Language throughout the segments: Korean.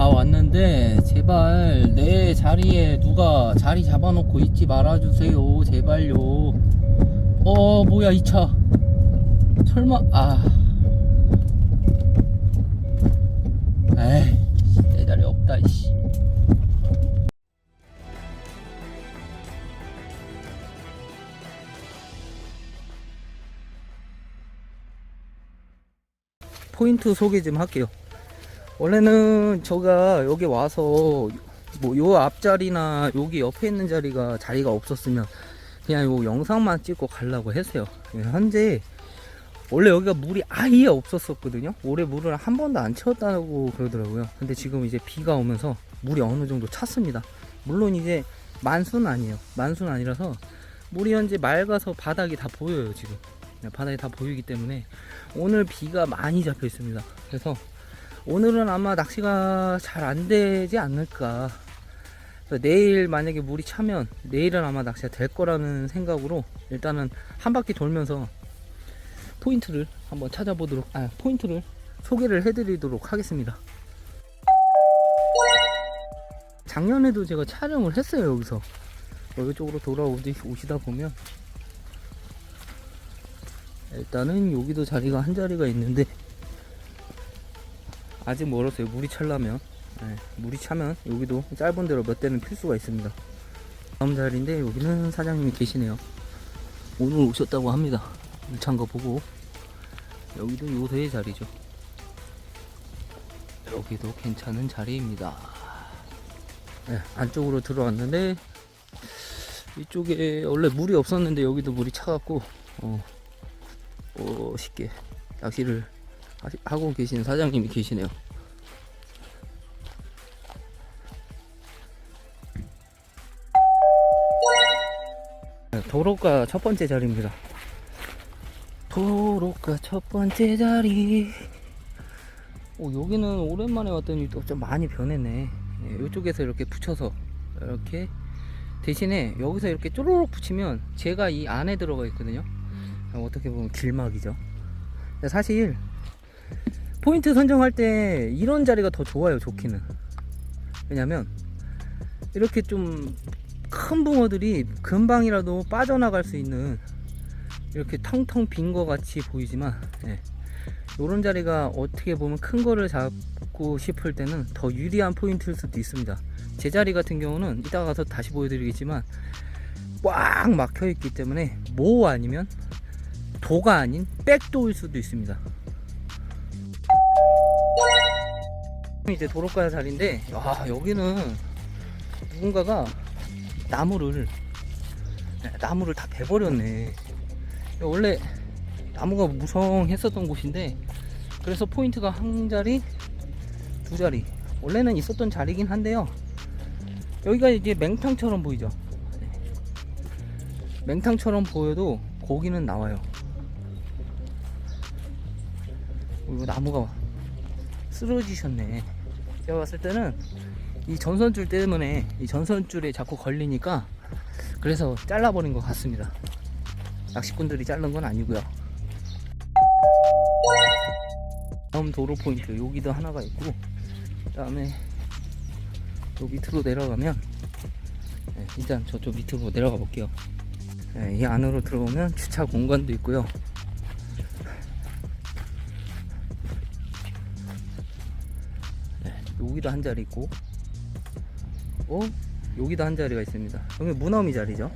다 왔는데 제발 내 자리에 누가 자리 잡아놓고 있지 말아주세요. 제발요. 어 뭐야 이 차. 설마 아. 에이 내 자리 없다 이씨. 포인트 소개 좀 할게요 원래는 제가 여기 와서 뭐 요 앞자리나 여기 옆에 있는 자리가 자리가 없었으면 그냥 요 영상만 찍고 가려고 했어요. 예, 현재 원래 여기가 물이 아예 없었었거든요. 올해 물을 한 번도 안 채웠다고 그러더라고요. 근데 지금 이제 비가 오면서 물이 어느 정도 찼습니다. 물론 이제 만수는 아니에요. 만수는 아니라서 물이 현재 맑아서 바닥이 다 보여요 지금. 네, 바닥이 다 보이기 때문에 오늘 비가 많이 잡혀 있습니다. 그래서 오늘은 아마 낚시가 잘 안 되지 않을까. 내일 만약에 물이 차면 내일은 아마 낚시가 될 거라는 생각으로 일단은 한 바퀴 돌면서 포인트를 한번 찾아보도록, 아, 포인트를 소개를 해드리도록 하겠습니다. 작년에도 제가 촬영을 했어요, 여기서. 여기 쪽으로 돌아오시, 오시다 보면. 일단은 여기도 자리가 한 자리가 있는데, 아직 멀었어요. 물이 차려면. 네, 물이 차면 여기도 짧은 데로 몇 대는 필 수가 있습니다. 다음 자리인데 여기는 사장님이 계시네요. 오늘 오셨다고 합니다. 물찬 거 보고 여기도 요새의 자리죠. 여기도 괜찮은 자리입니다. 네, 안쪽으로 들어왔는데 이쪽에 원래 물이 없었는데 여기도 물이 차갖고 어, 어 쉽게 낚시를 하고 계신 사장님이 계시네요. 네, 도로가 첫 번째 자리입니다. 도로가 첫 번째 자리. 오, 여기는 오랜만에 왔더니 또 좀 많이 변했네. 네, 이쪽에서 이렇게 붙여서 이렇게 대신에 여기서 이렇게 쪼르륵 붙이면 제가 이 안에 들어가 있거든요. 어떻게 보면 길막이죠. 사실 포인트 선정할 때 이런 자리가 더 좋아요, 좋기는. 왜냐면 이렇게 좀 큰 붕어들이 금방이라도 빠져나갈 수 있는 이렇게 텅텅 빈것 같이 보이지만 이런 자리가 어떻게 보면 큰 거를 잡고 싶을 때는 더 유리한 포인트일 수도 있습니다. 제 자리 같은 경우는 이따가 가서 다시 보여드리겠지만 꽉 막혀 있기 때문에 모 아니면 도가 아닌 백도일 수도 있습니다. 이제 도로가 자리인데 와 여기는 누군가가 나무를 네, 나무를 다 베버렸네. 원래 나무가 무성했었던 곳인데 그래서 포인트가 한 자리, 두 자리. 원래는 있었던 자리긴 한데요. 여기가 이제 맹탕처럼 보이죠. 네. 맹탕처럼 보여도 고기는 나와요. 어, 이거 나무가 쓰러지셨네. 제가 봤을 때는 이 전선줄 때문에 이 전선줄에 자꾸 걸리니까 그래서 잘라버린 것 같습니다. 낚시꾼들이 자른 건 아니고요. 다음 도로 포인트 여기도 하나가 있고 그다음에 요 밑으로 내려가면 네, 일단 저쪽 밑으로 내려가 볼게요. 네, 이 안으로 들어오면 주차 공간도 있고요. 여기도 한 자리 있고 어? 여기도 한 자리가 있습니다. 여기 무너미 자리죠.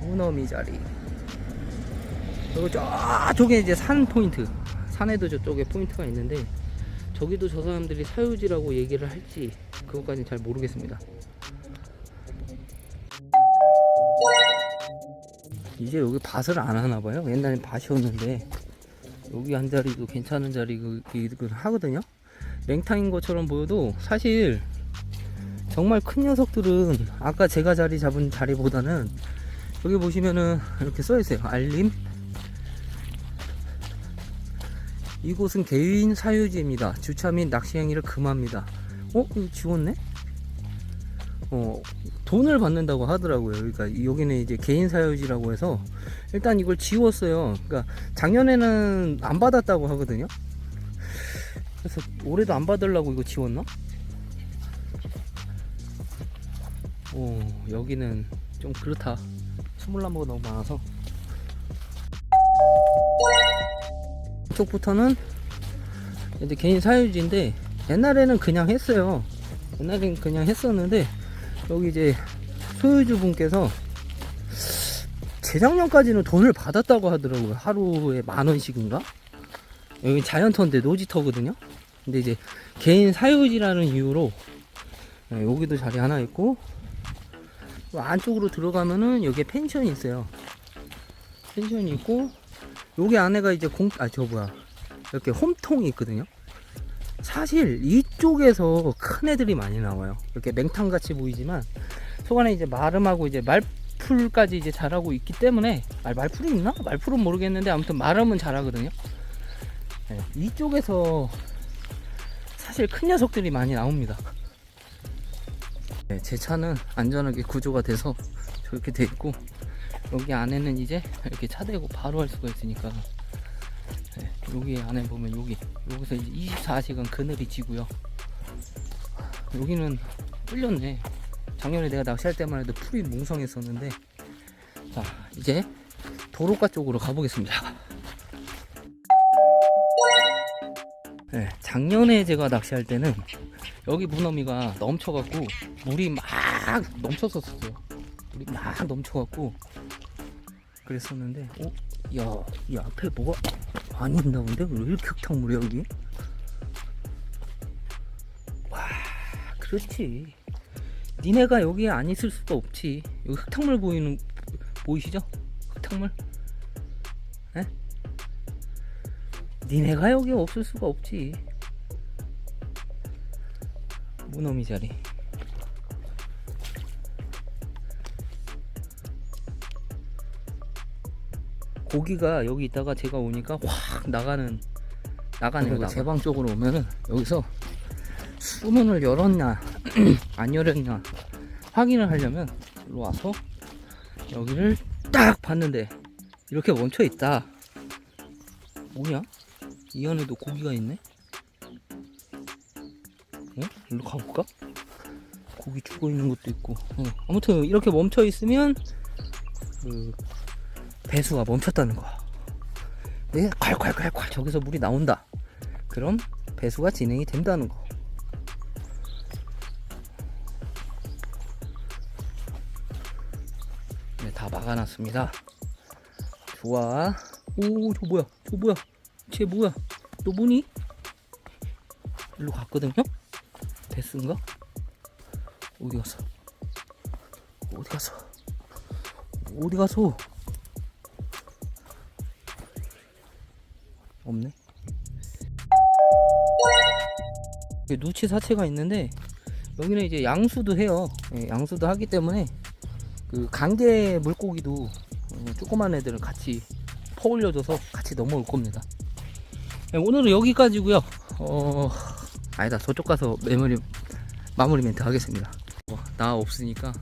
무너미 자리. 그리고 저쪽에 이제 산 포인트. 산에도 저쪽에 포인트가 있는데 저기도 저 사람들이 사유지라고 얘기를 할지 그것까지는 잘 모르겠습니다. 이제 여기 밭을 안 하나 봐요. 옛날엔 밭이었는데 여기 한 자리도 괜찮은 자리긴 하거든요. 맹탕인 것처럼 보여도 사실 정말 큰 녀석들은 아까 제가 자리 잡은 자리보다는 여기 보시면은 이렇게 써 있어요. 알림. 이곳은 개인 사유지입니다. 주차 및 낚시 행위를 금합니다. 어? 이거 지웠네? 어, 돈을 받는다고 하더라고요. 그러니까 여기는 이제 개인 사유지라고 해서 일단 이걸 지웠어요. 그러니까 작년에는 안 받았다고 하거든요. 그래서 올해도 안 받으려고 이거 지웠나? 오 여기는 좀 그렇다. 스물나무가 너무 많아서. 이쪽부터는 이제 개인 사유지인데 옛날에는 그냥 했어요. 옛날엔 그냥 했었는데 여기 이제 소유주 분께서 재작년까지는 돈을 받았다고 하더라고요. 하루에 만 원씩인가? 여기 자연터인데 노지터거든요. 근데 이제 개인 사유지라는 이유로 네, 여기도 자리 하나 있고 또 안쪽으로 들어가면은 여기에 펜션이 있어요. 펜션이 있고 여기 안에가 이제 공 아 저 뭐야 이렇게 홈통이 있거든요. 사실 이쪽에서 큰 애들이 많이 나와요. 이렇게 맹탕 같이 보이지만 속 안에 이제 마름하고 이제 말풀까지 이제 자라고 있기 때문에 아, 말풀이 있나? 말풀은 모르겠는데 아무튼 마름은 자라거든요. 네, 이쪽에서 사실 큰 녀석들이 많이 나옵니다. 네, 제 차는 안전하게 구조가 돼서 저렇게 돼 있고 여기 안에는 이제 이렇게 차 대고 바로 할 수가 있으니까 네, 여기 안에 보면 여기 여기서 이제 24시간 그늘이 지고요. 여기는 뚫렸네. 작년에 내가 낚시할 때만 해도 풀이 뭉성했었는데 자 이제 도로가 쪽으로 가보겠습니다. 작년에 제가 낚시할 때는 여기 무너미가 넘쳐갖고 물이 막 넘쳤었어요. 물이 막 넘쳐갖고 그랬었는데, 어, 야, 이 앞에 뭐가 많이 있나 본데? 왜 이렇게 흙탕물이야 여기? 와, 그렇지. 니네가 여기에 안 있을 수도 없지. 여기 흙탕물 보이는 보이시죠? 흙탕물? 에? 니네가 여기 없을 수가 없지. 무너미 자리. 고기가 여기 있다가 제가 오니까 확 나가는 나가는 거 제방 쪽으로 오면은 여기서 수문을 열었냐 안 열었냐 확인을 하려면 일로 와서 여기를 딱 봤는데 이렇게 멈춰 있다. 뭐냐? 이 안에도 고기가 있네? 어? 일로 가볼까? 고기 죽어 있는 것도 있고. 어. 아무튼 이렇게 멈춰 있으면 그 배수가 멈췄다는 거야. 네, 콸콸콸콸 저기서 물이 나온다. 그럼 배수가 진행이 된다는 거. 네, 다 막아놨습니다. 좋아. 오, 저 뭐야? 저 뭐야? 쟤 뭐야? 너 뭐니? 일로 갔거든요? 베스인가? 어디 갔어? 어디 갔어? 어디 갔어? 없네. 누치 사체가 있는데 여기는 이제 양수도 해요. 예, 양수도 하기 때문에 그 강계 물고기도 어, 조그만 애들을 같이 퍼올려줘서 같이 넘어올 겁니다. 예, 오늘은 여기까지고요. 어, 아니다 저쪽 가서 메모리 마무리 멘트 하겠습니다. 어, 나 없으니까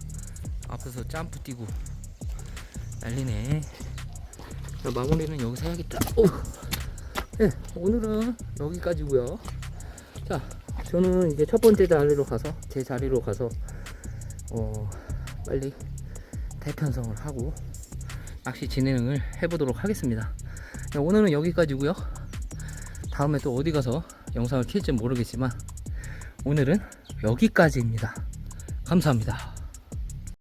앞에서 점프 뛰고 난리네. 자, 마무리는 여기서 해야겠다. 오. 네, 오늘은 여기까지고요. 자, 저는 이제 첫 번째 자리로 가서 제 자리로 가서 어, 빨리 대편성을 하고 낚시 진행을 해보도록 하겠습니다. 네, 오늘은 여기까지고요. 다음에 또 어디 가서 영상을 킬지 모르겠지만 오늘은 여기까지입니다. 감사합니다.